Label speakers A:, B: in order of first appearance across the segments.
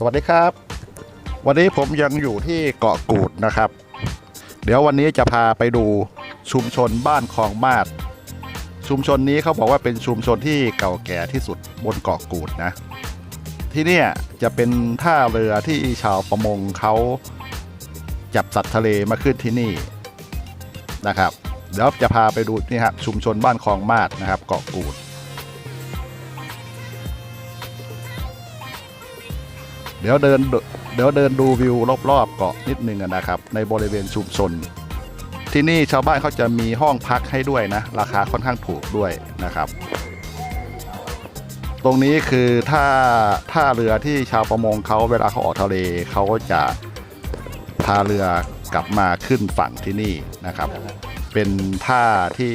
A: สวัสดีครับ วันนี้ผมยังอยู่ที่เกาะกูดนะครับ เดี๋ยววันนี้จะพาไปดูชุมชนบ้านคลองมาดชุมชนนี้เขาบอกว่าเป็นชุมชนที่เก่าแก่ที่สุดบนเกาะกูดนะ ที่นี่จะเป็นท่าเรือที่ชาวประมงเขาจับสัตว์ทะเลมาขึ้นที่นี่นะครับ เดี๋ยวจะพาไปดูนี่ครับชุมชนบ้านคลองมาดนะครับ เกาะกูด เดี๋ยวเดินเดี๋ยวเดินดูวิวรอบๆเกาะนิดนึงนะครับ ในบริเวณชุมชน ที่นี่ชาวบ้านเขาจะมีห้องพักให้ด้วยนะ ราคาค่อนข้างถูกด้วยนะครับ ตรงนี้คือท่าท่าเรือที่ชาวประมงเขาเวลาเขาออกทะเลเขาก็จะพาเรือกลับมาขึ้นฝั่งที่นี่นะครับ เป็นท่าที่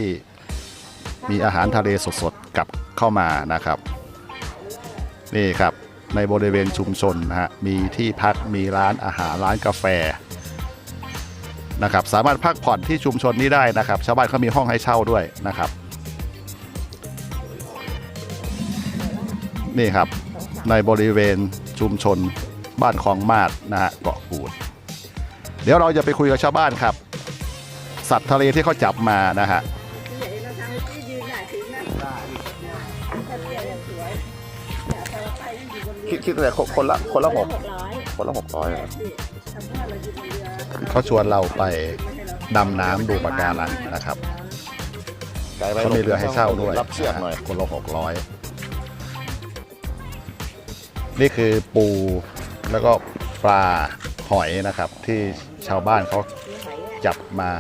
A: มีอาหารทะเลสดๆกลับเข้ามานะครับ นี่ครับ ในบริเวณชุมชนนะฮะมีที่พักมีร้านอาหารร้านกาแฟนะครับสามารถพักผ่อนที่ชุมชนนี้ได้นะครับ ชาวบ้านเขามีห้องให้เช่าด้วยนะครับ นี่ครับในบริเวณชุมชนบ้านคลองมาดนะฮะเกาะกูด เดี๋ยวเราจะไปคุยกับชาวบ้านครับ สัตว์ทะเลที่เขาจับมานะฮะ
B: คิด
C: คิดแต่คนละคนละหก
B: หกร้อย
C: คนละหกร้อย
B: แต่ที่ทำให้เราอยู่บนเรือ
A: เขาชวนเราไป
B: ไม่ให้เรา
A: ดำน้ำดูปะการังนะครับ
C: ไกลไป
A: เขามีเรือให้เช่าด้วย
C: รับเชือกหน่อย
A: คนละหกร้อยนี่คือปูแล้วก็ปลาหอยนะครับ ที่ชาวบ้านเขาจับมา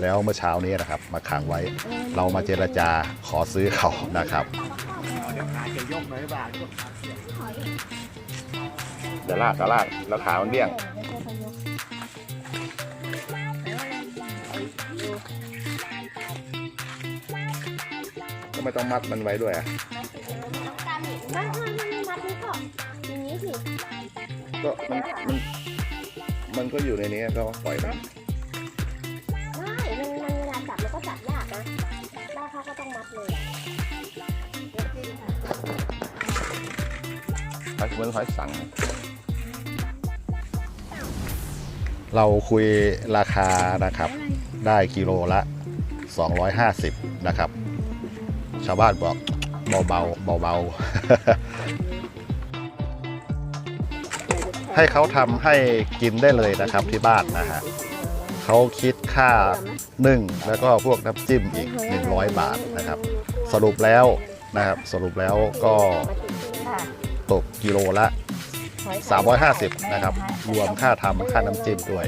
A: แล้วเมื่อเช้านี้นะครับ มาขังไว้ เรามาเจรจาขอซื้อเขานะครับ
C: เดี๋ยวลากเดี๋ยวลากแล้วขามันเบี้ยงก็ไม่ต้องมัดมันไว้ด้วยอะ
D: ไม่ไม่ไม่มัดนี่ก็อย่างนี้สิ
C: ก็มันมันมันก็อยู่ในนี้ก็ปล่อยมัน
D: ไม่มันมันเวลาจับมันก็จับยากนะแล้วเขาก็ต้องมัดเลย
C: หอยเหมือนหอยสัง
A: เราคุยราคานะครับ ได้กิโลละ 250 นะครับ ชาวบ้านบอกเบาๆเบาๆ ให้เขาทำให้กินได้เลยนะครับที่บ้านนะฮะเขาคิดค่านึ่งแล้วก็พวกน้ำจิ้มอีก 100 บาทนะครับ สรุปแล้วนะครับ สรุปแล้วก็ ตกกิโลละ 350 นะครับ รวมค่าทำค่าน้ำจิ้มด้วย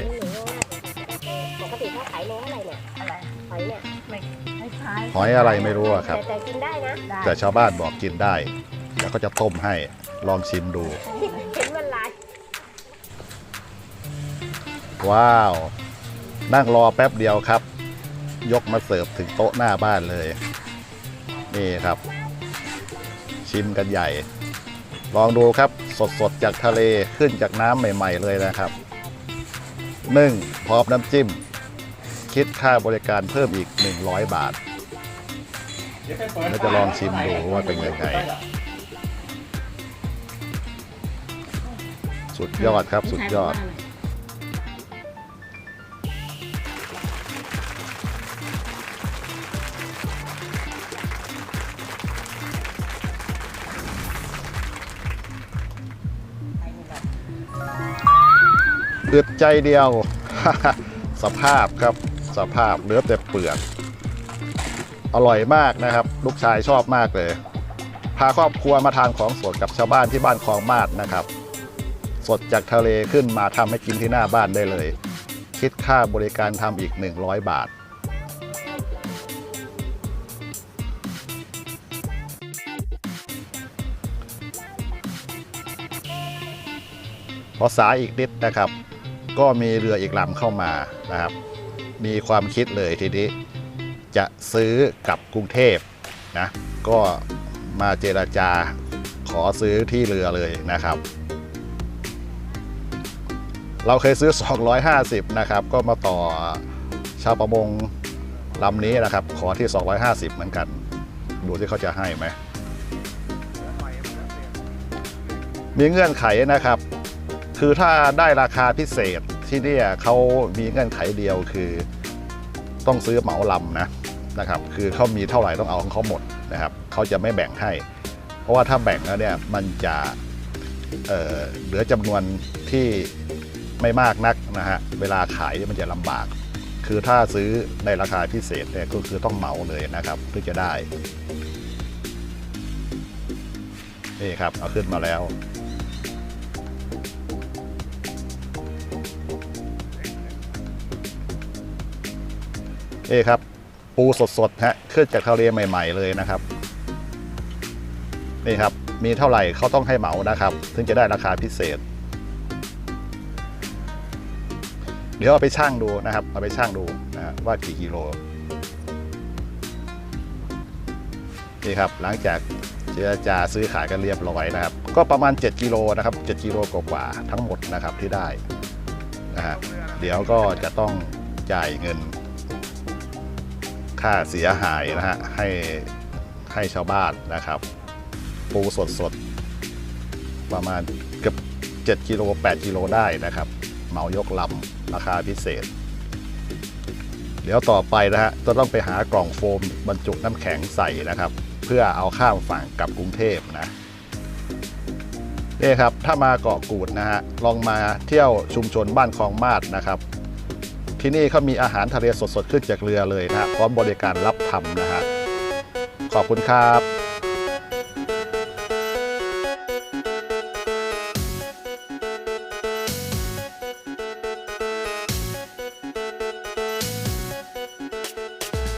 D: ปกติเขาขายโลเท่าไหร่เนี่ย
B: อะไร
D: หอยเนี่ย
B: ไม่ไม่คล้าย
A: หอยอะไรไม่รู้อะครับ
D: แต่แต่กินได้นะ
B: ได้
A: แต่ชาวบ้านบอกกินได้เดี๋ยวก็จะต้มให้ลองชิมดู
D: เห็นมันลาย
A: ว้าว นั่งรอแป๊บเดียวครับ ยกมาเสิร์ฟถึงโต๊ะหน้าบ้านเลย นี่ครับ ชิมกันใหญ่ ลองดูครับสดๆจากทะเลขึ้นจากน้ำใหม่ ๆ เลยนะครับนึ่งพร้อมน้ำจิ้ม คิดค่าบริการเพิ่มอีก 100 บาทเราจะลองชิมดูว่าเป็นยังไงสุดยอดครับสุดยอด อึดใจเดียว สภาพครับสภาพเหลือแต่เปลือกอร่อยมากนะครับ ลูกชายชอบมากเลย พาครอบครัวมาทานของสดกับชาวบ้านที่บ้านคลองมาดนะครับ สดจากทะเลขึ้นมาทำให้กินที่หน้าบ้านได้เลย คิดค่าบริการทำอีก 100 บาทพอสายอีกนิดนะครับ ก็มีเรืออีกลำเข้ามานะครับ มีความคิดเลยทีนี้ จะซื้อกลับกรุงเทพนะ ก็มาเจราจาขอซื้อที่เรือเลยนะครับ เราเคยซื้อ 250 นะครับ ก็มาต่อชาวประมงลำนี้นะครับ ขอที่ 250 เหมือนกัน ดูที่เขาจะให้ไหม มีเงื่อนไขนะครับ คือถ้าได้ราคาพิเศษที่นี่เขามีเงื่อนไขเดียวคือต้องซื้อเหมาลำนะนะครับ คือเขามีเท่าไหร่ต้องเอาของเขาหมดนะครับเขาจะไม่แบ่งให้ เพราะว่าถ้าแบ่งแล้วเนี่ยมันจะเเหลือจำนวนที่ไม่มากนักนะฮะเวลาขายมันจะลำบาก คือถ้าซื้อในราคาพิเศษเนี่ยก็คือต้องเหมาเลยนะครับเพื่อจะได้นี่ครับเอาขึ้นมาแล้ว นี่ครับ ปูสดๆฮะขึ้นจากทะเลใหม่ ๆ เลยนะครับ นี่ครับ มีเท่าไหร่เขาต้องให้เหมานะครับ ถึงจะได้ราคาพิเศษ เดี๋ยวเอาไปช่างดูนะครับ เอาไปช่างดูนะฮะว่ากี่กิโลนี่ครับหลังจากเจรจาซื้อขายกันเรียบร้อยนะครับ ก็ประมาณ 7กิโลนะครับ7กิโลกว่าๆทั้งหมดนะครับที่ได้นะฮะเดี๋ยวก็จะต้องจ่ายเงิน ค่าเสียหายนะฮะให้ให้ชาวบ้านนะครับปูสดสดๆประมาณเกือบ7กิโล8กิโลได้นะครับเหมายกลำราคาพิเศษ เดี๋ยวต่อไปนะฮะจะต้องไปหากล่องโฟมบรรจุน้ำแข็งใส่นะครับ เพื่อเอาข้ามฝั่งกลับกรุงเทพนะนี่ครับถ้ามาเกาะกูดนะฮะลองมาเที่ยวชุมชนบ้านคลองมาดนะครับ ที่นี่เขามีอาหารทะเลสดๆ ขึ้นจากเรือเลยนะฮะพร้อมบริการรับทำนะฮะขอบคุณครับ